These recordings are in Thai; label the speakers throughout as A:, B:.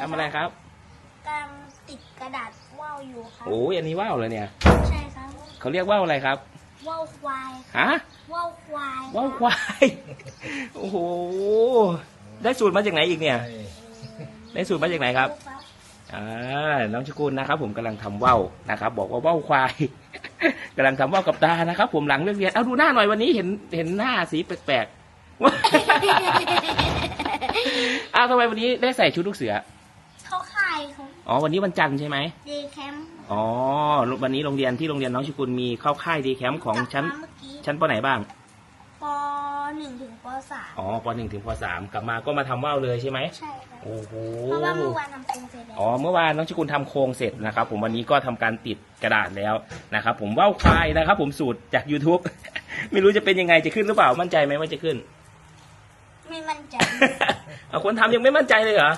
A: ทำอะไรครับ
B: กำลังติดกระดาษว่าวอยู่ครับ
A: โอ้ยอันนี้ว่าวเลยเนี่ย
B: ใช่ครับ
A: เขาเรียกว่าวอะไรครับ
B: ว่าวควาย
A: ฮะ
B: ว่าวควาย
A: ว่าวควายโอ้โหได้สูตรมาจากไหนอีกเนี่ย ได้สูตรมาจากไหนครับ
B: ครับ
A: อ่าน้องชกุลนะครับ ผมกำลังทำว่าวนะครับ บอกว่าว่าวควายกำลังทำว่าวกับตานะครับ ผมหลังเลิกเรียนเอาดูหน้าหน่อยวันนี้เห็นเห็นหน้าสีแปลกๆอ้าวทำไมวันนี้ได้ใส่ชุดลูกเสือ
B: เขาค่ายเขา
A: อ๋อวันนี้วันจันทร์ใช่ไหม
B: เดย์แคมป์
A: อ๋อวันนี้โรงเรียนที่โรงเรียนน้องชกุลมีเข้าค่ายดีแคมป์ของชั้น
B: กลับมาเมื่อกี้
A: ชั้นปไหนบ้าง
B: ปหนึ่งถึงปสาม
A: อ๋อปหนึ่งถึงปสามกลับมาก็มาทำว่าวเลยใช่ไหม
B: ใช่ครับ
A: โอ้โห
B: เพราะว่าเมื่อวานทำโครงเสร็จแล้ว
A: อ๋อเมื่อวานน้องชกุลทำโครงเสร็จนะครับ ผมวันนี้ก็ทำการติดกระดาษแล้วนะครับผมว่าวควายนะครับ ผมสูตรจาก YouTube ไม่รู้จะเป็นยังไงจะขึ้นหรือเปล่ามั่นใจไหมว่าจะขึ้น
B: ไม่มั่นใจ
A: เอาคนทำยังไม่มั่นใจเลยเหรอ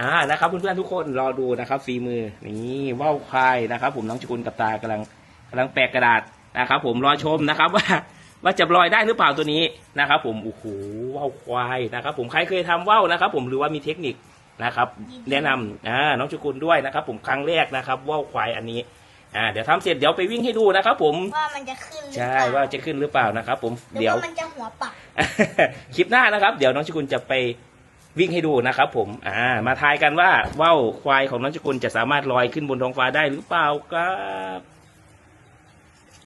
A: อ่านะครับเพื่อนๆทุกคนรอดูนะครับฝีมือนี่ว่าวควายนะครับ ผมน้องชกุลกับตากำลังกำลังแปะกระดาษนะครับ ผมรอชมนะครับว่าว่าจะลอยได้หรือเปล่าตัวนี้นะครับ ผมโอ้โหว่าวควายนะครับ ผมใครเคยทำว่าวนะครับ ผมหรือว่ามีเทคนิคนะครับ แนะนำอ่าน้องชกุลด้วยนะครับ ผมครั้งแรกนะครับว่าวควายอันนี้อ่าเดี๋ยวทำเสร็จเดี๋ยวไปวิ่งให้ดูนะครับ ผม
B: ว่ามันจะขึ้นหรือ
A: ใช่
B: เปล่า
A: ว่าจะขึ้นหรือเปล่านะครับ ผม
B: หรือ
A: เดี๋ยว
B: ว่ามันจะหัวปัก
A: คลิปหน้านะครับ เดี๋ยวน้องชกุลจะไป วิ่งให้ดูนะครับผมอ่ามาทายกันว่าว่าวควายของน้องชกุลจะสามารถลอยขึ้นบนท้องฟ้าได้หรือเปล่าครับ